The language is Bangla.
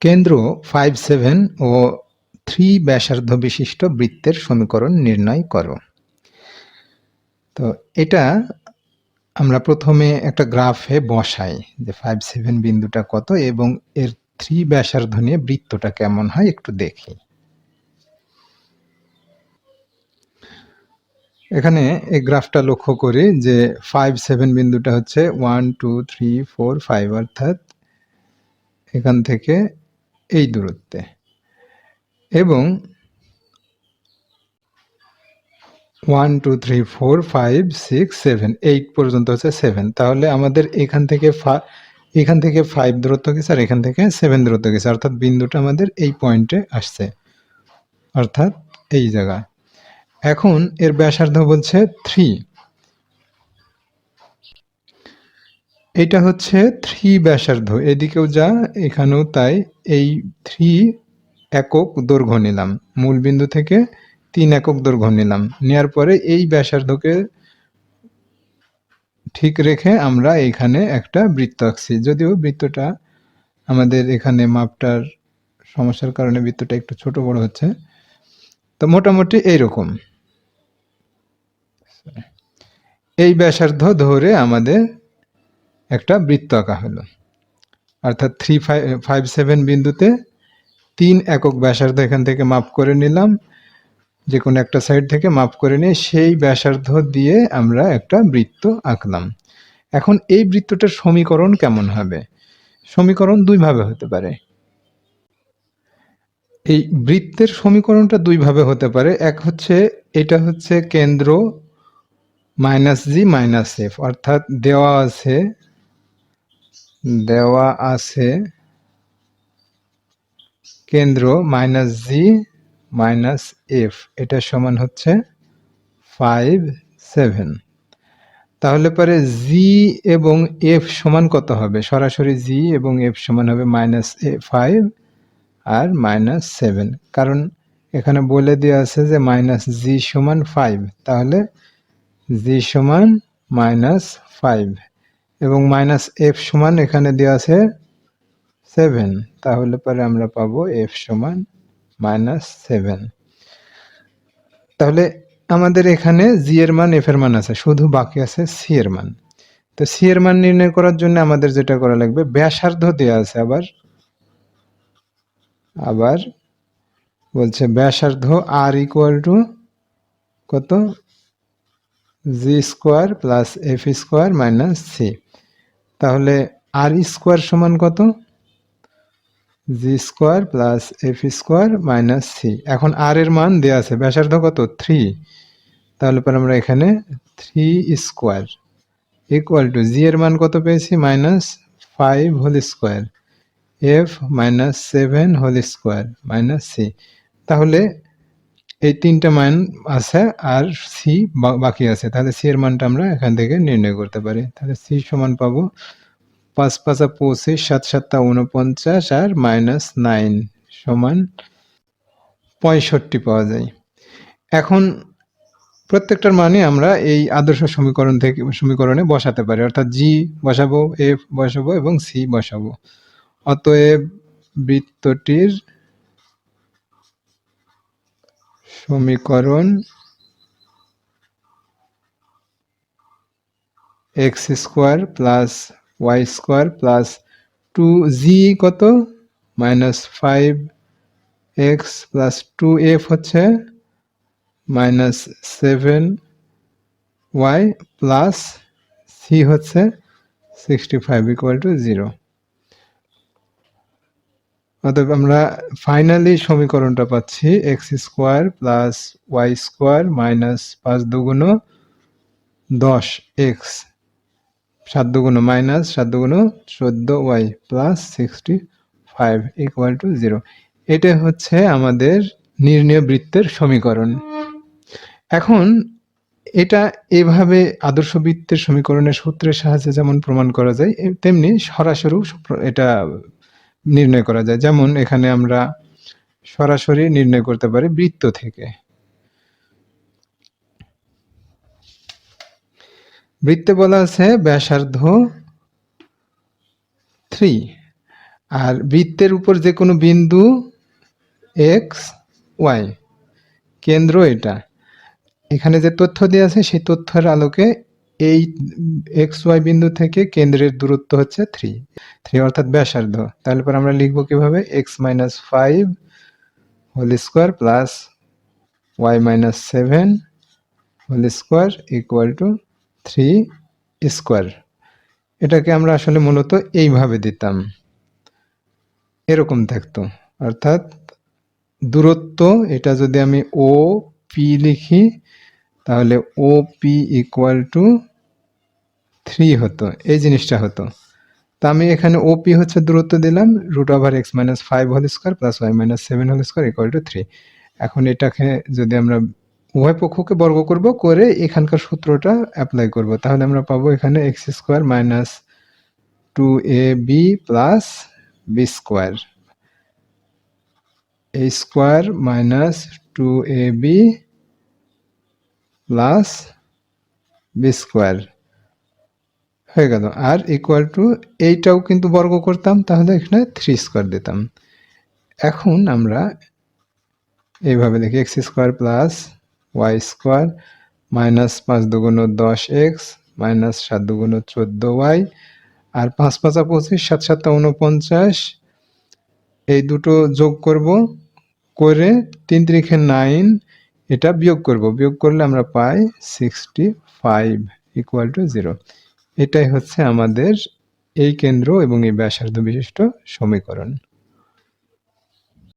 কেন্দ্র ফাইভ সেভেন ও থ্রি ব্যাসার্ধ বিশিষ্ট বৃত্তের সমীকরণ নির্ণয় করো। তো এটা আমরা প্রথমে একটা গ্রাফে বসাই যে ফাইভ সেভেন বিন্দুটা কত এবং এর থ্রি ব্যাসার্ধ নিয়ে বৃত্তটা কেমন হয় একটু দেখি। এখানে এই গ্রাফটা লক্ষ্য করি যে ফাইভ সেভেন বিন্দুটা হচ্ছে one two three four five অর্থাৎ এখান থেকে এই দূরত্বে। এবং one two three four five six seven eight পর্যন্ত হচ্ছে সেভেন তাহলে আমাদের এখান থেকে এখান থেকে ফাইভ দূরত্ব গেছে আর এখান থেকে সেভেন দূরত্ব গেছে অর্থাৎ বিন্দুটা আমাদের এই পয়েন্টে আসছে। অর্থাৎ এই জায়গায়। এখন এর ব্যাসার্ধ বলছে থ্রি এটা হচ্ছে থ্রি ব্যাসার্ধ। এদিকেও যা, এখানেও তাই। এই থ্রি একক দৈর্ঘ্য নিলাম। মূল বিন্দু থেকে তিন একক দৈর্ঘ্য নিলাম। নেওয়ার পরে এই ব্যাসার্ধকে ঠিক রেখে আমরা এখানে একটা বৃত্ত আঁকছি। যদিও বৃত্তটা আমাদের এখানে মাপটার সমস্যার কারণে বৃত্তটা একটু ছোট বড় হচ্ছে। তো মোটামুটি এইরকম। এই ব্যাসার্ধ ধরে আমাদের একটা বৃত্ত আঁকা হলো। অর্থাৎ থ্রি ফাইভ সেভেন বিন্দুতে তিন একক ব্যাসার্ধ এখান থেকে মাপ করে নিলাম। যে কোনো একটা সাইড থেকে মাপ করে নিয়ে সেই ব্যাসার্ধ দিয়ে আমরা একটা বৃত্ত আঁকলাম। এখন এই বৃত্তটার সমীকরণ কেমন হবে? সমীকরণ দুইভাবে হতে পারে। এই বৃত্তের সমীকরণটা দুইভাবে হতে পারে। এক হচ্ছে এটা হচ্ছে কেন্দ্র মাইনাস জি মাইনাস এফ, অর্থাৎ দেওয়া আছে দেওয়া আছে। কেন্দ্র মাইনাস জি মাইনাস এফ এটা সমান হচ্ছে ফাইভ সেভেন তাহলে পরে জি এবং এফ সমান কত হবে? সরাসরি জি এবং এফ সমান হবে মাইনাস এ ফাইভ আর মাইনাস সেভেন কারণ এখানে বলে দেওয়া আছে যে মাইনাস জি সমান ফাইভ তাহলে জি সমান মাইনাস ফাইভ এবং মাইনাস এফ সমান এখানে দেওয়া আছে সেভেন তাহলে পরে আমরা পাবো এফ সমান মাইনাস সেভেন তাহলে আমাদের এখানে জি এর মান এফ এর মান আছে, শুধু বাকি আছে সি এর মান। তো সি এর মান নির্ণয় করার জন্য আমাদের যেটা করা লাগবে, ব্যাসার্ধ দেওয়া আছে আবার আবার বলছে ব্যাসার্ধ আর ইকুয়াল টু কত? G square plus f square minus c তাহলে আর স্কোয়ার সমান কত? G square plus f square minus c এখন আর এর মান দেওয়া আছে, ব্যাসার্ধ কত? থ্রি তাহলে পরে আমরা এখানে three square equal to g এর মান কত পেয়েছি? Minus five whole square f minus seven whole square minus c তাহলে এই তিনটা মান আছে আর সি বাকি আছে। তাহলে সি এর মানটা আমরা এখান থেকে নির্ণয় করতে পারি। তাহলে সি সমান পাবো পাঁচ পাঁচা পঁচিশ, সাত সাতটা উনপঞ্চাশ আর মাইনাস নাইন সমান পঁয়ষট্টি পাওয়া যায়। এখন প্রত্যেকটার মানে আমরা এই আদর্শ সমীকরণ থেকে, সমীকরণে বসাতে পারি। অর্থাৎ জি বসাবো এফ বসাবো এবং সি বসাবো। অতএব বৃত্তটির সমীকরণ x square plus y square plus two g কত? Minus five x plus two f হচ্ছে minus seven y plus c হচ্ছে sixty five equal to zero অতএব আমরা ফাইনালি সমীকরণটা পাচ্ছি x square plus y square minus পাঁচ দুগুণ দশ এক্স সাত দুগুণ মাইনাস সাত দুগুণ চোদ্দ y plus sixty five equal to zero এটা হচ্ছে আমাদের নির্ণয় বৃত্তের সমীকরণ। এখন এটা এভাবে আদর্শ বৃত্তের সমীকরণের সূত্রের সাহায্যে যেমন প্রমাণ করা যায়, তেমনি সরাসরি এটা নির্ণয় করা যায়। যেমন এখানে আমরা সরাসরি নির্ণয় করতে পারি বৃত্ত থেকে। বৃত্তে বলা আছে ব্যাসার্ধ থ্রি। আর বৃত্তের উপর যে কোনো বিন্দু এক্স ওয়াই কেন্দ্র এটা। এখানে যে তথ্য দেওয়া আছে সেই তথ্যের আলোকে এই এক্স ওয়াই বিন্দু থেকে কেন্দ্রের দূরত্ব হচ্ছে থ্রি থ্রি অর্থাৎ ব্যাসার্ধ। তাহলে পর আমরা লিখব কীভাবে? X minus five whole square plus y minus seven whole square equal to three square এটাকে আমরা আসলে মূলত এইভাবে দিতাম। এরকম থাকতো। অর্থাৎ দূরত্ব, এটা যদি আমি ও পি লিখি, তাহলে O P equal to three হতো, এই জিনিসটা হতো। তা আমি এখানে ও পি হচ্ছে দূরত্ব দিলাম root over x minus five whole square plus y minus seven whole square equal to three এখন এটাকে যদি আমরা উভয় পক্ষকে বর্গ করব, করে এখানকার সূত্রটা অ্যাপ্লাই করব, তাহলে আমরা পাবো এখানে x square minus two a b plus b square a square minus two a b plus b square হয়ে গেল। আর ইকুয়াল টু এইটাও কিন্তু বর্গ করতাম, তাহলে এখানে থ্রি স্কোয়ার দিতাম। এখন আমরা এইভাবে দেখি x square plus y square minus পাঁচ দুগুণ দশ এক্স মাইনাস সাত দুগুণ চোদ্দ ওয়াই আর পাঁচ পাঁচা পঁচিশ, সাত সাতটা উনপঞ্চাশ এই দুটো যোগ করব করে তিন তিরিখে নাইন এটা বিয়োগ করব। বিয়োগ করলে আমরা পাই sixty five equal to zero এটাই হচ্ছে আমাদের এই কেন্দ্র এবং এই ব্যাসার্ধ বিশিষ্ট সমীকরণ।